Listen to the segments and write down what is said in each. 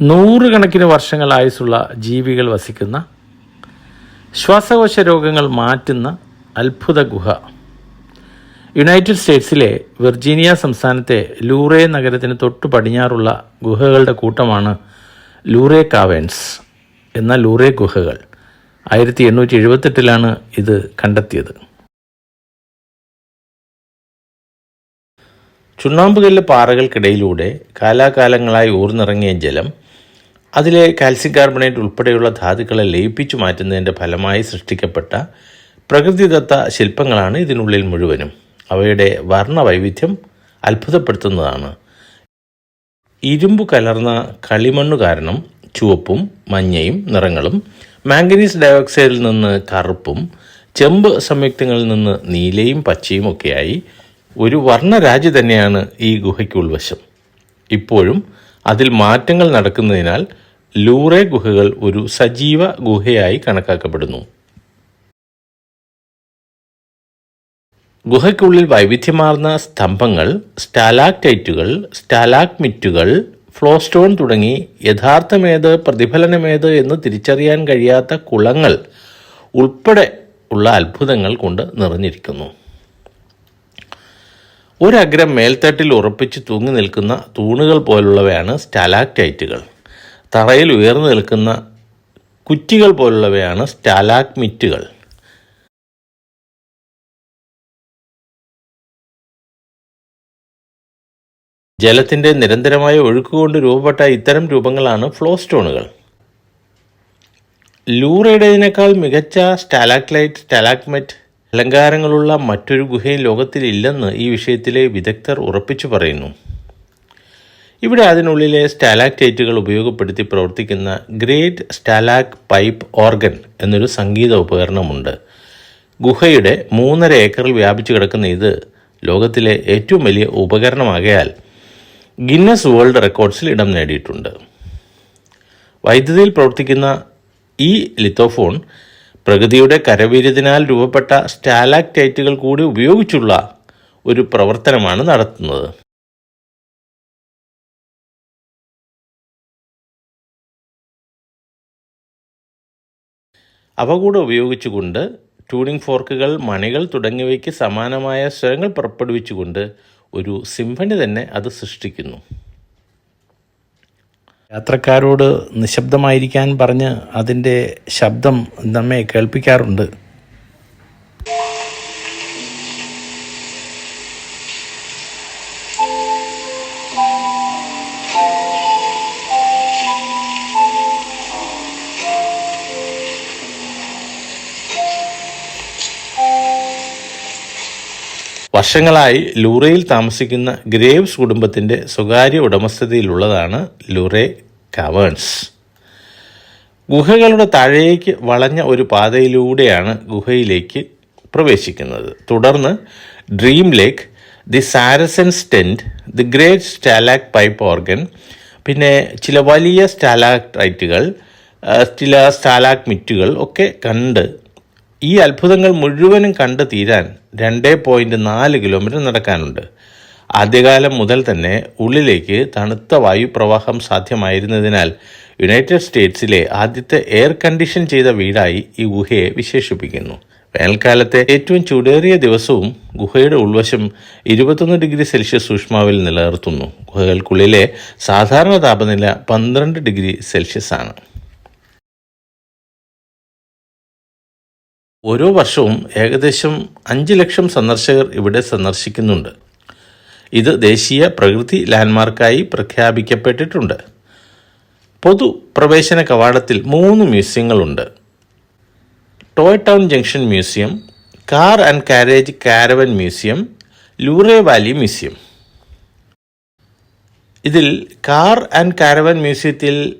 നൂറുകണക്കിന് വർഷങ്ങൾ ആയുസ്സുള്ള ജീവികൾ വസിക്കുന്ന ശ്വാസകോശ രോഗങ്ങൾ മാറ്റുന്ന അത്ഭുത ഗുഹ. യുണൈറ്റഡ് സ്റ്റേറ്റ്സിലെ വെർജീനിയ സംസ്ഥാനത്തെ ലൂറേ നഗരത്തിന് തൊട്ടു പടിഞ്ഞാറുള്ള ഗുഹകളുടെ കൂട്ടമാണ് ലൂറേ കാവേൻസ് എന്ന ലൂറേ ഗുഹകൾ. ആയിരത്തി എണ്ണൂറ്റി എഴുപത്തെട്ടിലാണ് ഇത് കണ്ടെത്തിയത്. ചുണ്ണാമ്പുകല്ല് പാറകൾക്കിടയിലൂടെ കാലാകാലങ്ങളായി ഊർന്നിറങ്ങിയ ജലം അതിലെ കാൽസ്യം കാർബണേറ്റ് ഉൾപ്പെടെയുള്ള ധാതുക്കളെ ലയിപ്പിച്ചു മാറ്റുന്നതിന്റെ ഫലമായി സൃഷ്ടിക്കപ്പെട്ട പ്രകൃതിദത്ത ശില്പങ്ങളാണ് ഇതിനുള്ളിൽ മുഴുവനും. അവയുടെ വർണവൈവിധ്യം അത്ഭുതപ്പെടുത്തുന്നതാണ്. ഇരുമ്പ് കലർന്ന കളിമണ്ണ് കാരണം ചുവപ്പും മഞ്ഞയും നിറങ്ങളും മാംഗനീസ് ഡയോക്സൈഡിൽ നിന്ന് കറുപ്പും ചെമ്പ് സംയുക്തങ്ങളിൽ നിന്ന് നീലയും പച്ചയും ഒക്കെയായി ഒരു വർണരാജി തന്നെയാണ് ഈ ഗുഹയ്ക്ക് ഉൾവശം. ഇപ്പോഴും അതിൽ മാറ്റങ്ങൾ നടക്കുന്നതിനാൽ ലൂറെ ഗുഹകൾ ഒരു സജീവ ഗുഹയായി കണക്കാക്കപ്പെടുന്നു. ഗുഹയ്ക്കുള്ളിൽ വൈവിധ്യമാർന്ന സ്തംഭങ്ങൾ സ്റ്റാലാക്ടൈറ്റുകൾ സ്റ്റാലാക്മിറ്റുകൾ ഫ്ലോസ്റ്റോൺ തുടങ്ങി യഥാർത്ഥമേത് പ്രതിഫലനമേത് എന്ന് തിരിച്ചറിയാൻ കഴിയാത്ത കുളങ്ങൾ ഉൾപ്പെടെ ഉള്ള അത്ഭുതങ്ങൾ കൊണ്ട് നിറഞ്ഞിരിക്കുന്നു. ഒരഗ്രം മേൽത്തട്ടിൽ ഉറപ്പിച്ച് തൂങ്ങി നിൽക്കുന്ന തൂണുകൾ പോലുള്ളവയാണ് സ്റ്റാലാക്ടൈറ്റുകൾ. തറയിൽ ഉയർന്നു നിൽക്കുന്ന കുറ്റികൾ പോലുള്ളവയാണ് സ്റ്റാലാക്മിറ്റുകൾ. ജലത്തിന്റെ നിരന്തരമായ ഒഴുക്കുകൊണ്ട് രൂപപ്പെട്ട ഇത്തരം രൂപങ്ങളാണ് ഫ്ലോ സ്റ്റോണുകൾ ലൂറയുടേതിനേക്കാൾ മികച്ച സ്റ്റാലാക്ലൈറ്റ് സ്റ്റാലാക്മെറ്റ് അലങ്കാരങ്ങളുള്ള മറ്റൊരു ഗുഹയും ലോകത്തിലില്ലെന്ന് ഈ വിഷയത്തിലെ വിദഗ്ധർ ഉറപ്പിച്ചു പറയുന്നു. ഇവിടെ അതിനുള്ളിലെ സ്റ്റാലാക്റ്റേറ്റുകൾ ഉപയോഗപ്പെടുത്തി പ്രവർത്തിക്കുന്ന ഗ്രേറ്റ് സ്റ്റാലാക് പൈപ്പ് ഓർഗൻ എന്നൊരു സംഗീത ഉപകരണമുണ്ട്. ഗുഹയുടെ മൂന്നര ഏക്കറിൽ വ്യാപിച്ചു കിടക്കുന്ന ഇത് ലോകത്തിലെ ഏറ്റവും വലിയ ഉപകരണമാകയാൽ ഗിന്നസ് വേൾഡ് റെക്കോർഡ്സിൽ ഇടം നേടിയിട്ടുണ്ട്. വൈദ്യുതിയിൽ പ്രവർത്തിക്കുന്ന ഈ ലിത്തോഫോൺ പ്രകൃതിയുടെ കരവീര്യതിനാൽ രൂപപ്പെട്ട സ്റ്റാലാക്റ്റേറ്റുകൾ കൂടി ഉപയോഗിച്ചുള്ള ഒരു പ്രവർത്തനമാണ് നടത്തുന്നത്. അവ കൂടെ ഉപയോഗിച്ചുകൊണ്ട് ട്യൂണിംഗ് ഫോർക്കുകൾ മണികൾ തുടങ്ങിയവയ്ക്ക് സമാനമായ സ്വരങ്ങൾ പുറപ്പെടുവിച്ചുകൊണ്ട് ഒരു സിംഫണി തന്നെ അത് സൃഷ്ടിക്കുന്നു. യാത്രക്കാരോട് നിശബ്ദമായിരിക്കാൻ പറഞ്ഞ് അതിന്റെ ശബ്ദം നമ്മെ കേൾപ്പിക്കാറുണ്ട്. വർഷങ്ങളായി ലൂറയിൽ താമസിക്കുന്ന ഗ്രേവ്സ് കുടുംബത്തിന്റെ സ്വകാര്യ ഉടമസ്ഥതയിലുള്ളതാണ് ലൂറെ കവേൺസ്. ഗുഹകളുടെ താഴേക്ക് വളഞ്ഞ ഒരു പാതയിലൂടെയാണ് ഗുഹയിലേക്ക് പ്രവേശിക്കുന്നത്. തുടർന്ന് Dream Lake the Saracen's Tent the Great Stalacpipe Organ പിന്നെ ചില വലിയ സ്റ്റാലാക്ടൈറ്റുകൾ ചില സ്റ്റാലാക് മിറ്റുകൾ ഒക്കെ കണ്ട് ഈ അത്ഭുതങ്ങൾ മുഴുവനും കണ്ടു തീരാൻ രണ്ട് പോയിന്റ് നാല് കിലോമീറ്റർ നടക്കാനുണ്ട്. ആദ്യകാലം മുതൽ തന്നെ ഉള്ളിലേക്ക് തണുത്ത വായുപ്രവാഹം സാധ്യമായിരുന്നതിനാൽ യുണൈറ്റഡ് സ്റ്റേറ്റ്സിലെ ആദ്യത്തെ എയർ കണ്ടീഷൻ ചെയ്ത വീടായി ഈ ഗുഹയെ വിശേഷിപ്പിക്കുന്നു. വേനൽക്കാലത്തെ ഏറ്റവും ചൂടേറിയ ദിവസവും ഗുഹയുടെ ഉൾവശം ഇരുപത്തൊന്ന് ഡിഗ്രി സെൽഷ്യസ് സൂക്ഷ്മാവിൽ നിലനിർത്തുന്നു. ഗുഹകൾക്കുള്ളിലെ സാധാരണ താപനില പന്ത്രണ്ട് ഡിഗ്രി സെൽഷ്യസ് ആണ്. ഓരോ വർഷവും ഏകദേശം അഞ്ച് ലക്ഷം സന്ദർശകർ ഇവിടെ സന്ദർശിക്കുന്നുണ്ട്. ഇത് ദേശീയ പ്രകൃതി ലാൻഡ്മാർക്കായി പ്രഖ്യാപിക്കപ്പെട്ടിട്ടുണ്ട്. പൊതു പ്രവേശന കവാടത്തിൽ മൂന്ന് മ്യൂസിയങ്ങളുണ്ട്. Toy Town Junction Museum Car and Carriage Caravan Museum Luray Valley Museum. ഇതിൽ കാർ ആൻഡ് കാരവൻ മ്യൂസിയത്തിൽ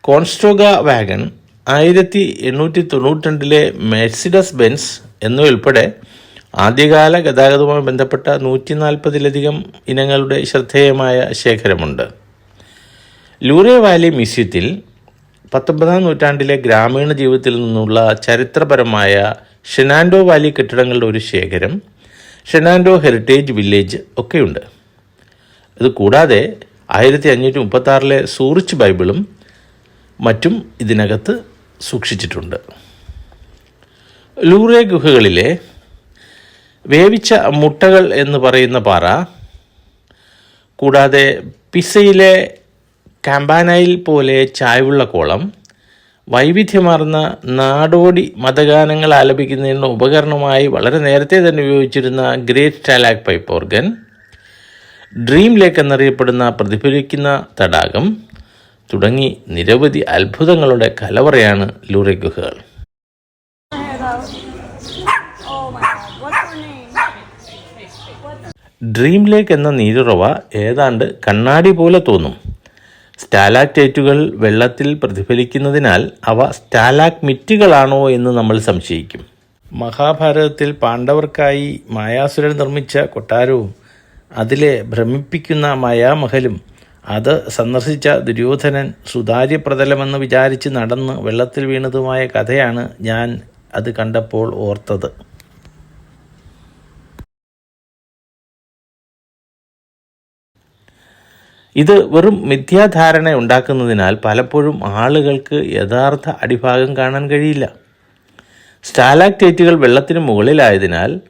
കോൺസ്റ്റോഗ വാഗൺ ആയിരത്തി എണ്ണൂറ്റി തൊണ്ണൂറ്റി രണ്ടിലെ മെഴ്സിഡസ് ബെൻസ് എന്നിവയുൾപ്പെടെ ആദ്യകാല ഗതാഗതവുമായി ബന്ധപ്പെട്ട നൂറ്റി നാൽപ്പതിലധികം ഇനങ്ങളുടെ ശ്രദ്ധേയമായ ശേഖരമുണ്ട്. ലൂറെ വാലി മ്യൂസിയത്തിൽ പത്തൊമ്പതാം നൂറ്റാണ്ടിലെ ഗ്രാമീണ ജീവിതത്തിൽ നിന്നുള്ള ചരിത്രപരമായ ഷെനാൻഡോ വാലി കെട്ടിടങ്ങളുടെ ഒരു ശേഖരം ഷെനാൻഡോ ഹെറിറ്റേജ് വില്ലേജ് ഒക്കെയുണ്ട്. ഇത് കൂടാതെ ആയിരത്തി അഞ്ഞൂറ്റി മുപ്പത്തി ആറിലെ സൂറിച്ച് ബൈബിളും മറ്റും ഇതിനകത്ത് സൂക്ഷിച്ചിട്ടുണ്ട്. ലൂറെ ഗുഹകളിലെ വേവിച്ച മുട്ടകൾ എന്ന് പറയുന്ന പാറ കൂടാതെ പിസയിലെ കാമ്പാനയിൽ പോലെ ചായവുള്ള കോളം വൈവിധ്യമാർന്ന നാടോടി മതഗാനങ്ങൾ ആലപിക്കുന്നതിനുള്ള ഉപകരണമായി വളരെ നേരത്തെ തന്നെ ഉപയോഗിച്ചിരുന്ന Great Stalacpipe Organ Dream Lake എന്നറിയപ്പെടുന്ന പ്രതിഫലിക്കുന്ന തടാകം തുടങ്ങി നിരവധി അത്ഭുതങ്ങളുടെ കലവറയാണ് ലൂറി ഗുഹകൾ? ഡ്രീം ലേക്ക് എന്ന നീരുറവ ഏതാണ്ട് കണ്ണാടി പോലെ തോന്നും സ്റ്റാലാക്റ്റേറ്റുകൾ വെള്ളത്തിൽ പ്രതിഫലിക്കുന്നതിനാൽ അവ സ്റ്റാലാക് മിറ്റുകളാണോ എന്ന് നമ്മൾ സംശയിക്കും മഹാഭാരതത്തിൽ പാണ്ഡവർക്കായി മായാസുരൻ നിർമ്മിച്ച കൊട്ടാരവും അതിലെ ഭ്രമിപ്പിക്കുന്ന മായാമഹലും അത് സന്ദർശിച്ച ദുര്യോധനൻ സുതാര്യപ്രതലമെന്ന് വിചാരിച്ച് നടന്ന് വെള്ളത്തിൽ വീണതുമായ കഥയാണ് ഞാൻ അത് കണ്ടപ്പോൾ ഓർത്തത്. ഇത് വെറും മിഥ്യാധാരണ ഉണ്ടാക്കുന്നതിനാൽ പലപ്പോഴും ആളുകൾക്ക് യഥാർത്ഥ അടിഭാഗം കാണാൻ കഴിയില്ല. സ്റ്റാലാക്റ്റേറ്റുകൾ വെള്ളത്തിന് മുകളിലായതിനാൽ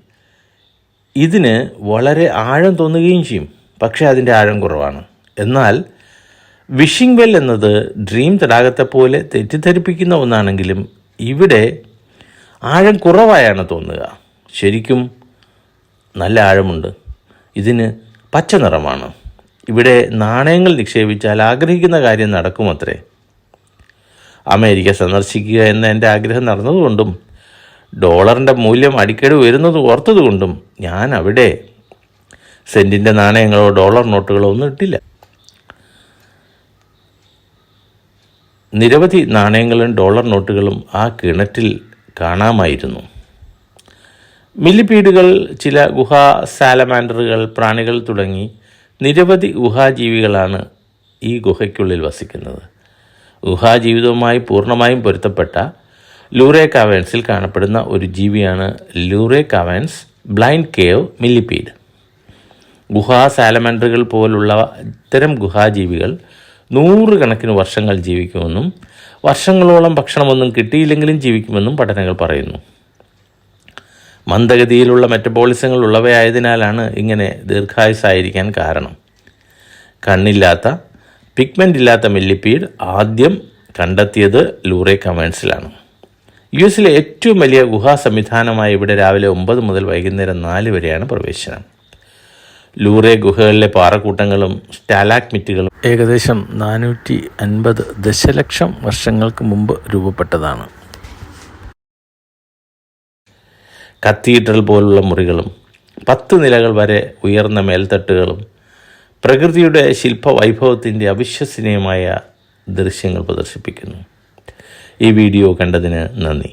ഇതിന് വളരെ ആഴം തോന്നുകയും ചെയ്യും. പക്ഷേ അതിന്റെ ആഴം കുറവാണ്. എന്നാൽ വിഷിംഗ് വെൽ എന്നത് ഡ്രീം തടാകത്തെ പോലെ തെറ്റിദ്ധരിപ്പിക്കുന്ന ഒന്നാണെങ്കിലും ഇവിടെ ആഴം കുറവായാണ് തോന്നുക. ശരിക്കും നല്ല ആഴമുണ്ട്. ഇതിന് പച്ച നിറമാണ്. ഇവിടെ നാണയങ്ങൾ നിക്ഷേപിച്ചാൽ ആഗ്രഹിക്കുന്ന കാര്യം നടക്കുമത്രേ. അമേരിക്ക സന്ദർശിക്കുക എന്ന എന്റെ ആഗ്രഹം നടന്നതുകൊണ്ടും ഡോളറിന്റെ മൂല്യം അടിക്കടി ഉയരുന്നത് ഓർത്തതുകൊണ്ടും ഞാൻ അവിടെ സെന്റിന്റെ നാണയങ്ങളോ ഡോളർ നോട്ടുകളോ ഒന്നും ഇട്ടില്ല. നിരവധി നാണയങ്ങളും ഡോളർ നോട്ടുകളും ആ കിണറ്റിൽ കാണാമായിരുന്നു. മില്ലിപീഡുകൾ ചില ഗുഹാ സാലമാൻഡറുകൾ പ്രാണികൾ തുടങ്ങി നിരവധി ഗുഹാജീവികളാണ് ഈ ഗുഹയ്ക്കുള്ളിൽ വസിക്കുന്നത്. ഗുഹാജീവിതവുമായി പൂർണമായും പൊരുത്തപ്പെട്ട ലൂറേ കാവേൻസിൽ കാണപ്പെടുന്ന ഒരു ജീവിയാണ് Luray Caverns blind cave millipede ഗുഹാ സാലമാൻഡറുകൾ പോലുള്ള ഇത്തരം ഗുഹാജീവികൾ നൂറുകണക്കിന് വർഷങ്ങൾ ജീവിക്കുമെന്നും വർഷങ്ങളോളം ഭക്ഷണമൊന്നും കിട്ടിയില്ലെങ്കിലും ജീവിക്കുമെന്നും പഠനങ്ങൾ പറയുന്നു. മന്ദഗതിയിലുള്ള മെറ്റബോളിസങ്ങൾ ഉള്ളവയായതിനാലാണ് ഇങ്ങനെ ദീർഘായുസായിരിക്കാൻ കാരണം. കണ്ണില്ലാത്ത പിഗ്മെന്റ് ഇല്ലാത്ത മെല്ലിപ്പീഡ് ആദ്യം കണ്ടെത്തിയത് ലൂറെ കമേൺസിലാണ് യു എസിലെ ഏറ്റവും വലിയ ഗുഹാ സംവിധാനമായ ഇവിടെ രാവിലെ ഒമ്പത് മുതൽ വൈകുന്നേരം നാല് വരെയാണ് പ്രവേശനം. ലൂറെ ഗുഹകളിലെ പാറക്കൂട്ടങ്ങളും സ്റ്റാലാക്മിറ്റുകളും ഏകദേശം നാനൂറ്റി അൻപത് ദശലക്ഷം വർഷങ്ങൾക്ക് മുമ്പ് രൂപപ്പെട്ടതാണ്. കത്തീഡ്രൽ പോലുള്ള മുറികളും പത്ത് നിലകൾ വരെ ഉയർന്ന മേൽത്തട്ടുകളും പ്രകൃതിയുടെ ശില്പവൈഭവത്തിന്റെ അവിശ്വസനീയമായ ദൃശ്യങ്ങൾ പ്രദർശിപ്പിക്കുന്നു. ഈ വീഡിയോ കണ്ടതിന് നന്ദി.